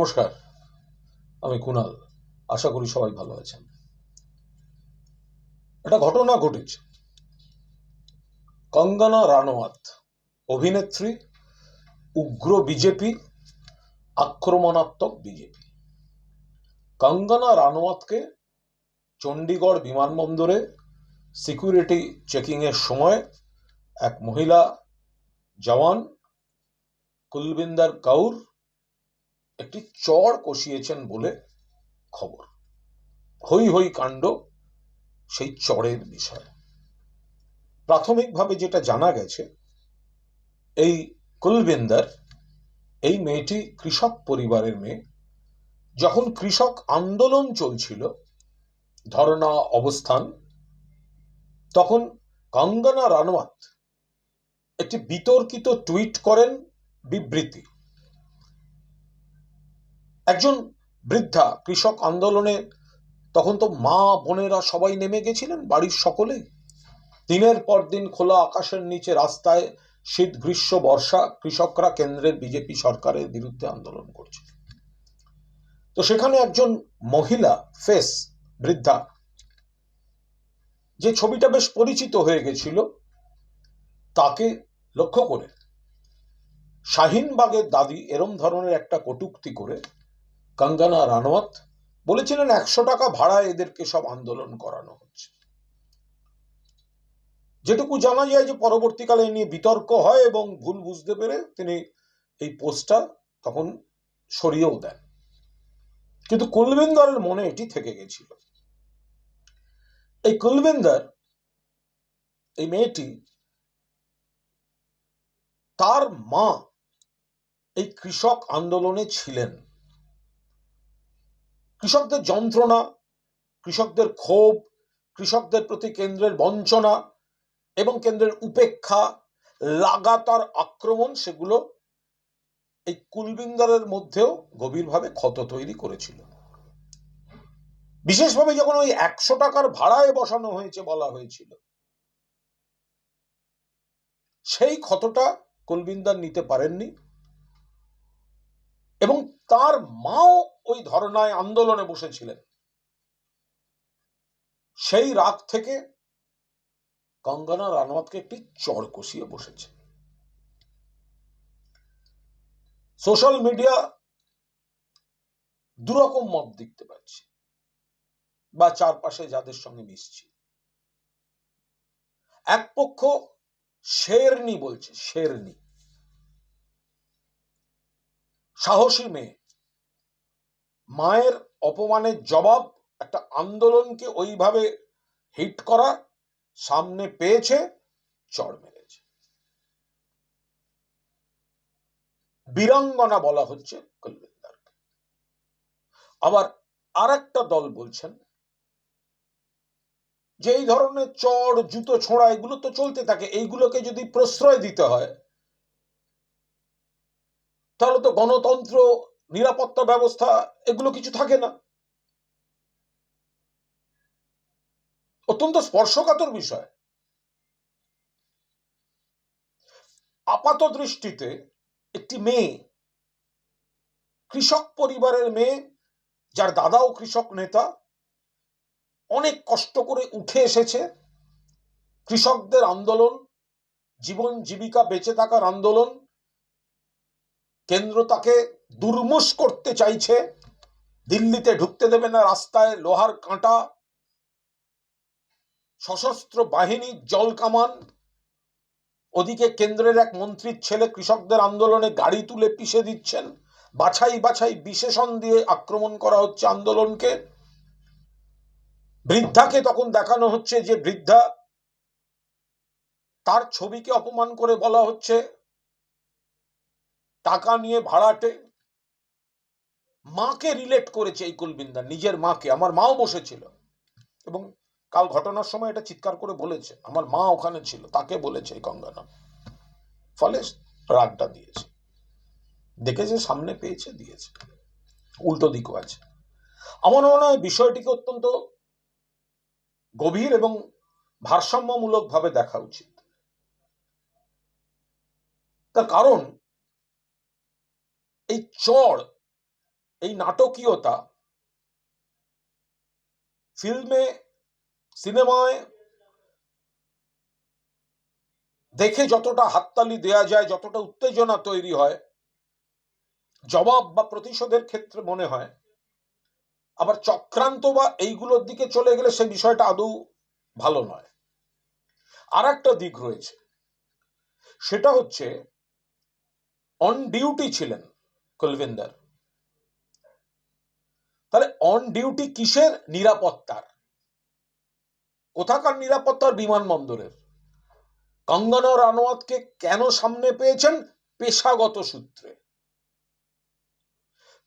নমস্কার, আমি কুনাল, আশা করি সবাই ভালো আছেন। একটা ঘটনা ঘটেছে। কঙ্গনা রানওয়াত, অভিনেত্রী, উগ্র বিজেপি, আক্রমণাত্মক বিজেপি। কঙ্গনা রানওয়াতকে চণ্ডীগড় বিমানবন্দরে সিকিউরিটি চেকিংয়ের সময় এক মহিলা, জওয়ান, কুলবিন্দার কাউর একটি চর কষিয়েছেন বলে খবর। হই হই কাণ্ড, সেই চরের বিষয়। প্রাথমিকভাবে যেটা জানা গেছে, এই কুলবিন্দার, এই মেয়েটি কৃষক পরিবারের মেয়ে। যখন কৃষক আন্দোলন চলছিল, ধর্ণা অবস্থান, তখন কঙ্গনা রানওয়াত একটি বিতর্কিত টুইট করেন বিবৃতি। একজন বৃদ্ধা কৃষক আন্দোলনে তখন তো মা বোনেরা সবাই নেমে গেছিলেন বাড়ির সকলেই দিনের পর দিন খোলা আকাশের নিচে রাস্তায় শীত, গ্রীষ্ম, বর্ষা কৃষকরা কেন্দ্রের বিজেপি সরকারের বিরুদ্ধে আন্দোলন করছে। তো সেখানে একজন মহিলা, ফেস, বৃদ্ধা, যে ছবিটা বেশ পরিচিত হয়ে গেছিল, তাকে লক্ষ্য করে শাহিনবাগের দাদি এরম ধরনের একটা কটূক্তি করে কঙ্গনা রানওয়াত বলেছিলেন, একশো টাকা ভাড়া এদেরকে সব আন্দোলন করানো হচ্ছে। যেটুকু জানা যায় যে পরবর্তীকালে নিয়ে বিতর্ক হয় এবং ভুল বুঝতে পেরে তিনি এই পোস্টটা তখন সরিয়েও দেন। কিন্তু কুলবিন্দারের মনে এটি থেকে গেছিল। এই কুলবিন্দার, এই মেয়েটি, তার মা এই কৃষক আন্দোলনে ছিলেন। কৃষকদের যন্ত্রণা, কৃষকদের ক্ষোভ, কৃষকদের প্রতি কেন্দ্রের বঞ্চনা এবং কেন্দ্রের উপেক্ষা, লাগাতার আক্রমণ, সেগুলো এই কুলবিন্দারের মধ্যেও গভীরভাবে ক্ষত তৈরি করেছিল। বিশেষভাবে যখন ওই একশো টাকার ভাড়ায় বসানো হয়েছে বলা হয়েছিল, সেই ক্ষতটা কুলবিন্দার নিতে পারেননি এবং তার মাও ওই ধরনায় আন্দোলনে বসেছিলেন। সেই রাগ থেকে কঙ্গনা রানাওয়াতকে একটি চড় কষিয়ে বসেছে। সোশ্যাল মিডিয়া দুরকম মত দেখতে পাচ্ছি বা চারপাশে যাদের সঙ্গে মিশছি। এক পক্ষ শেরনি বলছে, শেরনি। সাহসী মেয়ে। মায়ের অপমানের জবাব একটা আন্দোলনকে ওইভাবে হিট করা, সামনে পেয়েছে, চড় মেরেছে। বীরাঙ্গনা বলা হচ্ছে কুলবিন্দারকে। আবার আর একটা দল বলছেন, যে এই ধরনের চড়, জুতো, ছোঁড়া, এগুলো তো চলতে থাকে, এইগুলোকে যদি প্রশ্রয় দিতে হয়, তাহলে তো গণতন্ত্র নিরাপত্তা ব্যবস্থা, এগুলো কিছু থাকে না। অত্যন্ত স্পর্শকাতর বিষয়। আপাত দৃষ্টিতে একটি মেয়ে, কৃষক পরিবারের মেয়ে, যার দাদাও কৃষক নেতা, অনেক কষ্ট করে উঠে এসেছে। কৃষকদের আন্দোলন, জীবন জীবিকা বেঁচে থাকার আন্দোলন, কেন্দ্র তাকে দুর্মুষ করতে চাইছে, দিল্লিতে ঢুকতে দেবে না রাস্তায় লোহার কাঁটা, সশস্ত্র বাহিনী, জল কামান। ওদিকে কেন্দ্রের এক মন্ত্রীর ছেলে কৃষকদের আন্দোলনে গাড়ি তুলে পিষে দিচ্ছেন। বাছাই বাছাই বিশেষণ দিয়ে আক্রমণ করা হচ্ছে আন্দোলনকে। বৃদ্ধাকে তখন দেখানো হচ্ছে যে বৃদ্ধা তার ছবিকে অপমান করে বলা হচ্ছে, টাকা নিয়ে ভাড়াটে মাকে রিলেট করেছে এই কুলবিন্দা, নিজের মাকে। আমার মাও বসেছিল। এবং কাল ঘটনার সময় এটা চিৎকার করে বলেছে। আমার মা ওখানে ছিল, তাকে বলেছে এই কঙ্গনা ফলে রাগটা দিয়েছে। দেখেছে, সামনে পেয়েছে, দিয়েছে। উল্টো দিকও আছে। আমার মনে হয় বিষয়টিকে অত্যন্ত গভীর এবং ভারসাম্যমূলক ভাবে দেখা উচিত। তার কারণ, এই চড় এই নাটকীয়তা ফিল্মে, সিনেমায় দেখে যতটা হাততালি দেয়া যায়, যতটা উত্তেজনা তৈরি হয়, জবাব বা প্রতিশোধের ক্ষেত্রে মনে হয়, আবার চক্রান্ত বা এইগুলোর দিকে চলে গেলে সে বিষয়টা আদৌ ভালো নয়। আর একটা দিক রয়েছে, সেটা হচ্ছে অন ডিউটি ছিলেন কুলবিন্দার। তাহলে অন ডিউটি কিসের নিরাপত্তার? কোথাকার নিরাপত্তার বিমানবন্দরের? কঙ্গনা রানওয়াতকে কেন সামনে পেয়েছেন? পেশাগত সূত্রে।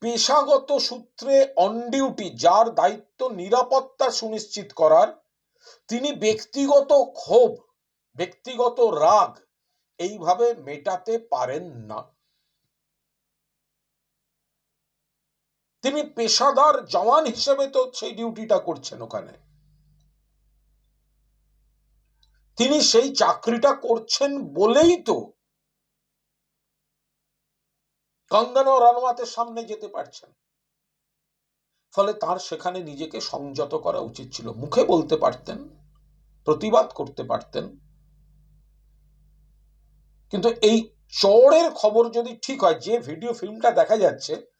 পেশাগত সূত্রে অন ডিউটি যার দায়িত্ব নিরাপত্তা সুনিশ্চিত করার, তিনি ব্যক্তিগত ক্ষোভ, ব্যক্তিগত রাগ এইভাবে মেটাতে পারেন না। তিনি পেশাদার জওয়ান হিসেবে তো সেই ডিউটিটা করছেন ওখানে। তিনি সেই চাকরিটা করছেন বলেই তো কঙ্গনা রানওয়াতের সামনে যেতে পারছেন। ফলে তার সেখানে নিজেকে সংযত করা উচিত ছিল। মুখে বলতে পারতেন, প্রতিবাদ করতে পারতেন। কিন্তু এই চড়ের খবর যদি ঠিক হয়, যে ভিডিও ফিল্মটা দেখা যাচ্ছে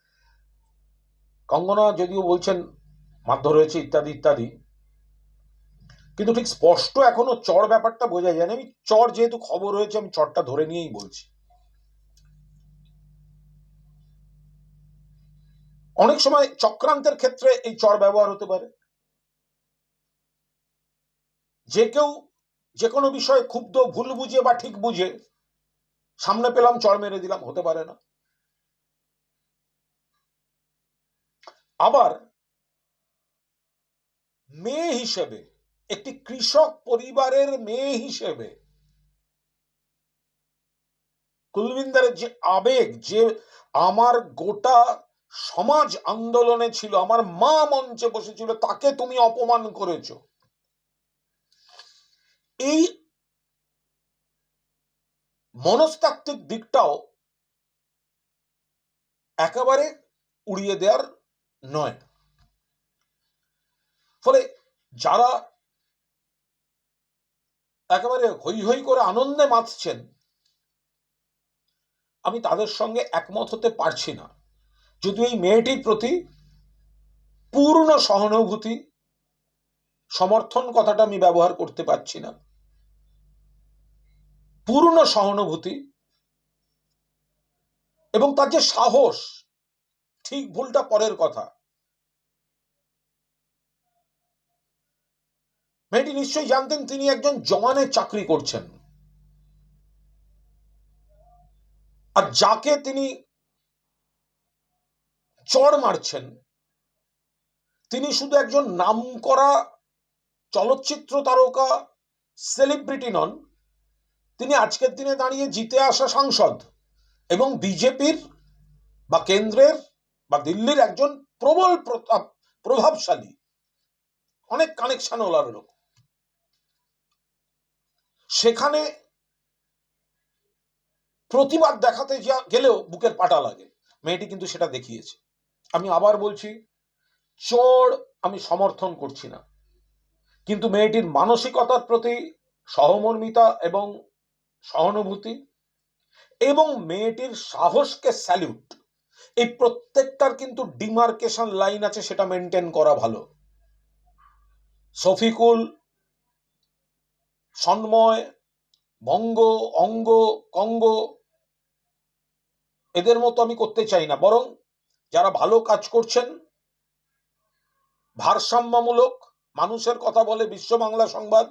কঙ্গনা যদিও বলছেন মারধর হয়েছে ইত্যাদি ইত্যাদি। কিন্তু ঠিক স্পষ্ট এখনও চড় ব্যাপারটা বোঝা যায় না। আমি চর যেহেতু খবর হয়েছে, আমি চরটা ধরে নিয়েই বলছি। অনেক সময় চক্রান্তের ক্ষেত্রে এই চর ব্যবহার হতে পারে। যে কেউ যে কোনো বিষয়ে ক্ষুব্ধ, ভুল বুঝে বা ঠিক বুঝে সামনে পেলাম, চর মেরে দিলাম, হতে পারে না। আবার মেয়ে হিসেবে, একটি কৃষক পরিবারের মেয়ে হিসেবে, কুলবিন্দারের যে আবেগ, যে আমার গোটা সমাজ আন্দোলনে ছিল, আমার মা মঞ্চে বসেছিল, তাকে তুমি অপমান করেছ। এই মনস্তাত্ত্বিক দিকটাও একেবারে উড়িয়ে দেওয়ার নয়। ফলে যারা একেবারে হই হই করে আনন্দে মাতছেন, আমি তাদের সঙ্গে একমত হতে পারছি না। যদিও এই মেয়েটির প্রতি পূর্ণ সহানুভূতি, সমর্থন কথাটা আমি ব্যবহার করতে পারছি না, পূর্ণ সহানুভূতি এবং তার যে সাহস, ঠিক ভুলটা পরের কথা। মেয়েটি নিশ্চয়ই জানতেন তিনি একজন জওয়ানের চাকরি করছেন। আর যাকে তিনি চড় মারছেন, তিনি শুধু একজন নামকরা চলচ্চিত্র তারকা সেলিব্রিটি নন, তিনি আজকের দিনে দাঁড়িয়ে জিতে আসা সাংসদ এবং বিজেপির বা কেন্দ্রের বা দিল্লির একজন প্রবল প্রভাবশালী, অনেক কানেকশন ওলার লোক সেখানে প্রতিবাদ দেখাতে গেলেও বুকের পাটা লাগে। মেয়েটি কিন্তু সেটা দেখিয়েছে। আমি আবার বলছি, চোর আমি সমর্থন করছি না। কিন্তু মেয়েটির মানসিকতার প্রতি সহমর্মিতা এবং সহানুভূতি এবং মেয়েটির সাহসকে স্যালিউট, এই প্রত্যেকটার কিন্তু ডিমার্কেশন লাইন আছে, সেটা মেনটেন করা ভালো। শফিকুল সন্ময় বঙ্গ অঙ্গ, কঙ্গ, এদের মতো আমি করতে চাই না। বরং যারা ভালো কাজ করছেন, ভারসাম্যমূলক মানুষের কথা বলে বিশ্ব বাংলা সংবাদ,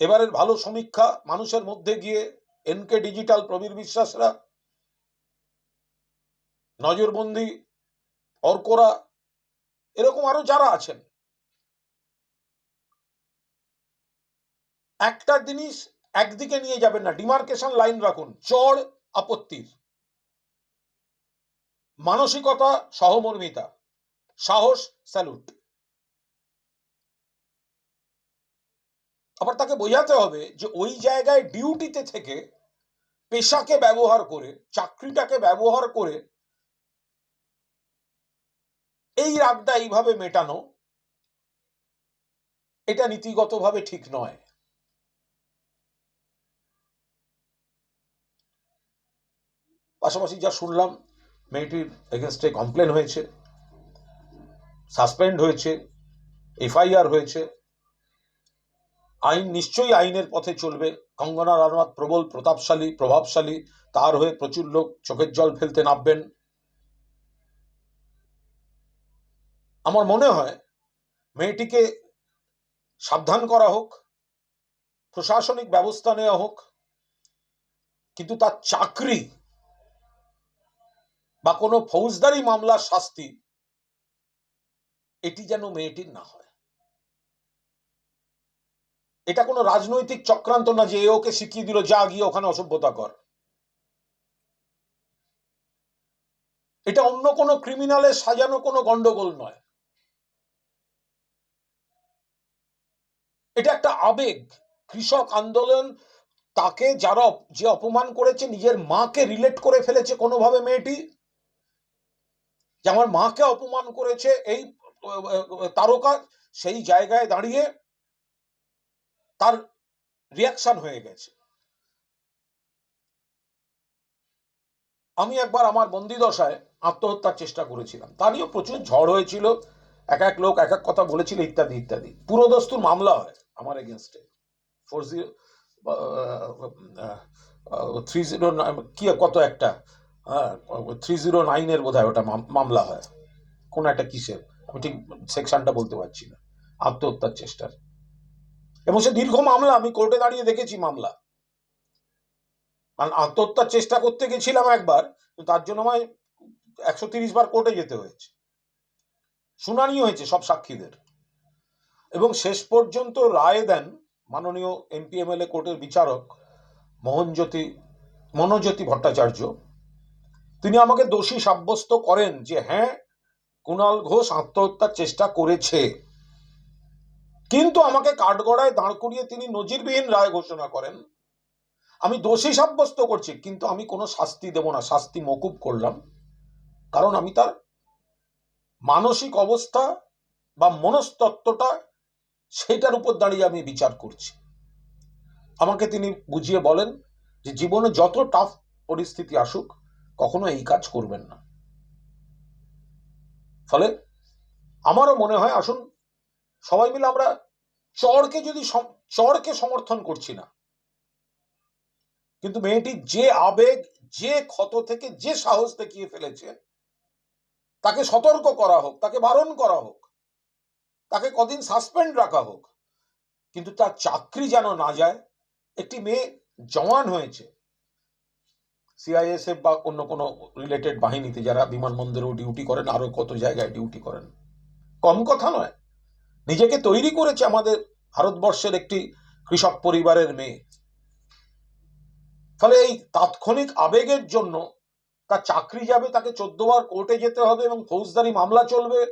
এবারের ভালো সমীক্ষা মানুষের মধ্যে গিয়ে এনকে ডিজিটাল প্রবীর বিশ্বাসরা, নজরবন্দি অর্করা, এরকম আরও যারা আছেন একটা জিনিস একদিকে নিয়ে যাবেন না ডিমার্কেশন লাইন রাখুন চড় আপত্তির। মানসিকতা সহমর্মিতা, সাহস স্যালুট আবার তাকে বোঝাতে হবে যে ওই জায়গায় ডিউটিতে থেকে পেশাকে ব্যবহার করে, চাকরিটাকে ব্যবহার করে এই রাগটা এইভাবে মেটানো, এটা নীতিগতভাবে ঠিক নয়। পাশাপাশি যা শুনলাম মেয়েটির এগেনস্টে কমপ্লেন হয়েছে সাসপেন্ড হয়েছে, এফআইআর হয়েছে, আইন নিশ্চয়ই আইনের পথে চলবে। কঙ্গনা রানাওয়াত প্রবল, প্রতাপশালী, প্রভাবশালী, তার হয়ে প্রচুর লোক চোখের জল ফেলতে নামবেন। আমার মনে হয় মেয়েটিকে সাবধান করা হোক, প্রশাসনিক ব্যবস্থা নেওয়া হোক, কিন্তু তার চাকরি বা কোনো ফৌজদারি মামলার শাস্তি, এটি যেন মেয়েটির না হয়। এটা কোনো রাজনৈতিক চক্রান্ত না যে ওকে শিখিয়ে দিল, যা গিয়ে ওখানে অসভ্যতা কর। এটা অন্য কোনো ক্রিমিনালের সাজানো কোনো গন্ডগোল নয়। এটা একটা আবেগ। কৃষক আন্দোলন তাকে যারা যে অপমান করেছে, নিজের মাকে রিলেট করে ফেলেছে কোনোভাবে মেয়েটি যে আমার মাকে অপমান করেছে এই তারকা সেই জায়গায় দাঁড়িয়ে তার রিয়াকশন হয়ে গেছে। আমি একবার আমার বন্দি দশায় আত্মহত্যার চেষ্টা করেছিলাম। তা নিয়েও প্রচুর ঝড় হয়েছিল, এক এক লোক এক এক কথা বলেছিল, ইত্যাদি ইত্যাদি। পুরোদস্তুর মামলা হয় আমার এগেনস্টে ফোর জিরো থ্রি জিরো কি, কত একটা থ্রি জিরো নাইনের বোধ হয় ওটা মামলা হয়। কোন একটা কিসের। আমি ঠিক সেকশনটা বলতে পারছি না। আত্মহত্যার চেষ্টার। এবং সে দীর্ঘ মামলা, আমি কোর্টে দাঁড়িয়ে দেখেছি মামলা। কারণ আত্মহত্যার চেষ্টা করতে গেছিলাম একবার তার জন্য আমায় একশো তিরিশ বার কোর্টে যেতে হয়েছে। শুনানি হয়েছে সব সাক্ষীদের। এবং শেষ পর্যন্ত রায় দেন মাননীয় এমপিএমএলএ কোর্টের বিচারক মোহনজ্যোতি, মনোজ্যোতি ভট্টাচার্য। তিনি আমাকে দোষী সাব্যস্ত করেন যে হ্যাঁ কুণাল ঘোষ আত্মহত্যার চেষ্টা করেছে। কিন্তু আমাকে কাঠগড়ায় দাঁড় করিয়ে তিনি নজিরবিহীন রায় ঘোষণা করেন। আমি দোষী সাব্যস্ত করছি, কিন্তু আমি কোনো শাস্তি দেব না, শাস্তি মকুব করলাম। কারণ আমি তার মানসিক অবস্থা বা মনস্তত্ত্বটা সেটার উপর দাঁড়িয়ে আমি বিচার করছি। আমাকে তিনি বুঝিয়ে বলেন যে, জীবনে যত টাফ পরিস্থিতি আসুক কখনো এই কাজ করবেন না। ফলে আমারও মনে হয়, আসুন, সবাই মিলে আমরা চরকে যদি চরকে সমর্থন করছি না, কিন্তু মেয়েটি যে আবেগ, যে ক্ষত থেকে যে সাহস দেখিয়ে ফেলেছে, তাকে সতর্ক করা হোক, তাকে বারণ করা হোক, তাকে কদিন সাসপেন্ড রাখা হোক, কিন্তু তার চাকরি যেন না যায়, একটি মেয়ে জওয়ান হয়েছে সিআইএসএফ বা অন্য কোনো রিলেটেড বাহিনীতে যারা বিমানবন্দরেও ডিউটি করেন, আরও কত জায়গায় ডিউটি করেন। কম কথা নয়। নিজেকে তৈরি করেছে আমাদের ভারতবর্ষের একটি কৃষক পরিবারের মেয়ে। ফলে এই তাৎক্ষণিক আবেগের জন্য তার চাকরি যাবে, তাকে চোদ্দ বার কোর্টে যেতে হবে এবং ফৌজদারি মামলা চলবে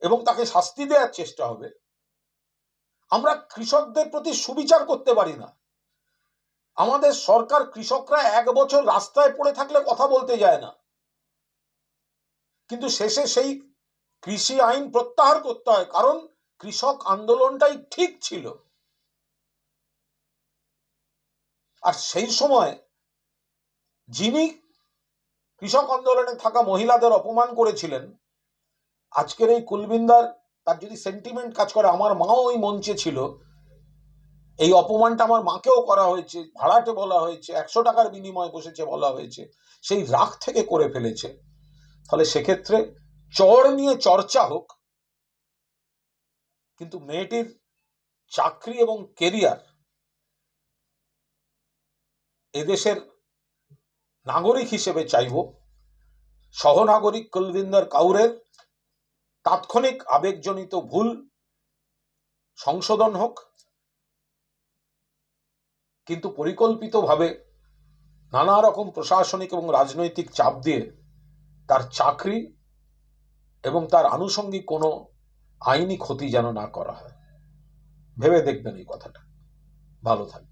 এবং তাকে শাস্তি দেওয়ার চেষ্টা হবে। আমরা কৃষকদের প্রতি সুবিচার করতে পারি না। আমাদের সরকার কৃষকরা এক বছর রাস্তায় পড়ে থাকলে কথা বলতে যায় না। কিন্তু শেষে সেই কৃষি আইন প্রত্যাহার করতে হয়, কারণ কৃষক আন্দোলনটাই ঠিক ছিল। আর সেই সময় যিনি কৃষক আন্দোলনে থাকা মহিলাদের অপমান করেছিলেন, আজকের এই কুলবিন্দার তার যদি সেন্টিমেন্ট কাজ করে, আমার মাও ওই মঞ্চে ছিল। এই অপমানটা আমার মাকেও করা হয়েছে, ভাড়াটে বলা হয়েছে, একশো টাকার বিনিময়ে বসেছে বলা হয়েছে, সেই রাগ থেকে করে ফেলেছে। ফলে সেক্ষেত্রে চর নিয়ে চর্চা হোক, কিন্তু মেয়েটির চাকরি এবং কেরিয়ার এদেশের নাগরিক হিসেবে চাইব, সহনাগরিক কুলবিন্দর কাউরের তাৎক্ষণিক আবেগজনিত ভুল সংশোধন হোক কিন্তু পরিকল্পিতভাবে নানা রকম প্রশাসনিক এবং রাজনৈতিক চাপ দিয়ে তার চাকরি এবং তার আনুষঙ্গিক কোনো আইনি ক্ষতি যেন না করা হয়। ভেবে দেখবেন এই কথাটা। ভালো থাকবেন।